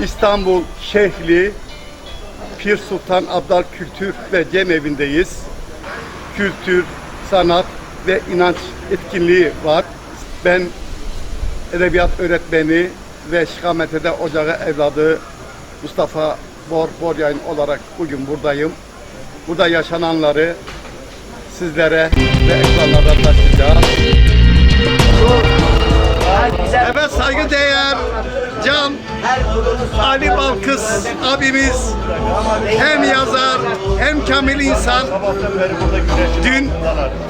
İstanbul Şehli Pir Sultan Abdal Kültür ve Cemevi'ndeyiz. Kültür, sanat ve inanç etkinliği var. Ben edebiyat öğretmeni ve Şikametede Ocağı evladı Mustafa Bor Boryayın olarak bugün buradayım. Burada yaşananları sizlere ve ekranlara taşıyacağız. Ali Balkız abimiz hem yazar hem kamil insan. Dün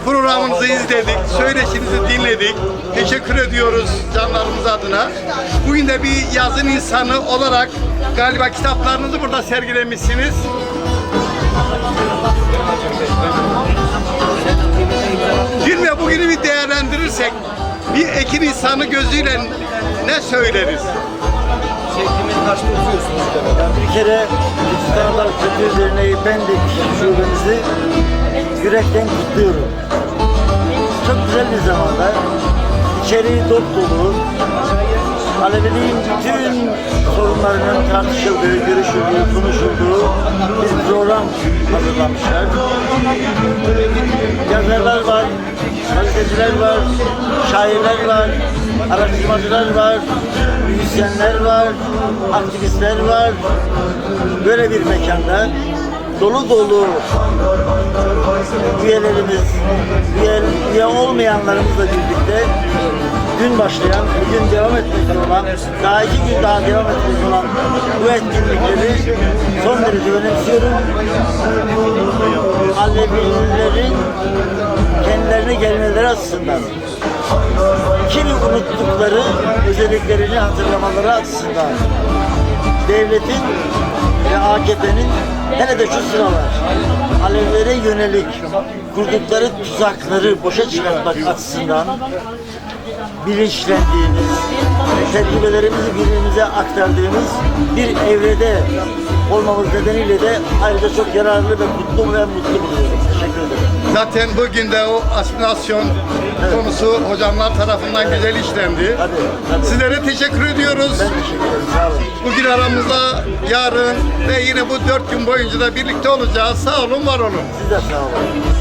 programınızı izledik, söyleşinizi dinledik. Teşekkür ediyoruz canlarımız adına. Bugün de bir yazın insanı olarak galiba kitaplarınızı burada sergilemişsiniz. Dün ve bugünü bir değerlendirirsek bir ekin insanı gözüyle ne söyleriz? Kaçta oturuyorsunuz beraber? Bir kere İstanbul Kültür Derneği Pendik şubemizi yürekten kutluyorum. Çok güzel bir zamanda içeriği dop dolu, Aleviliğin bütün sorunlarının tartışıldığı, görüşüldüğü, konuşulduğu bir program hazırlamışlar. Yazarlar var, gazeteciler var, şairler var, araştırmacılar var, müzisyenler var, aktivistler var. Böyle bir mekanda dolu dolu üyelerimiz, üye, üye olmayanlarımızla birlikte dün başlayan, bugün devam etmekte olan, daha iki gün daha devam etmekte olan bu etkinlikleri son derece önemsiyorum. Alevilerin kendilerine gelmeleri açısından kimi unuttukları özelliklerini hatırlamaları açısından devletin ve AKP'nin hele de şu sıralar Alevlere yönelik kurdukları tuzakları boşa çıkartmak açısından bilinçlendiğimiz, tecrübelerimizi birbirimize aktardığımız bir evrede olmamız nedeniyle de ayrıca çok yararlı ve mutlu ve mutlu buluyorum. Teşekkür ederim. Zaten bugün de o asimilasyon konusu hocamlar tarafından güzel işlendi. Hadi, hadi. Sizlere teşekkür ediyoruz. Ben teşekkür ederim. Sağ olun. Bugün aramızda yarın ve yine bu dört gün boyunca da birlikte olacağız. Sağ olun, var olun. Siz de sağ olun.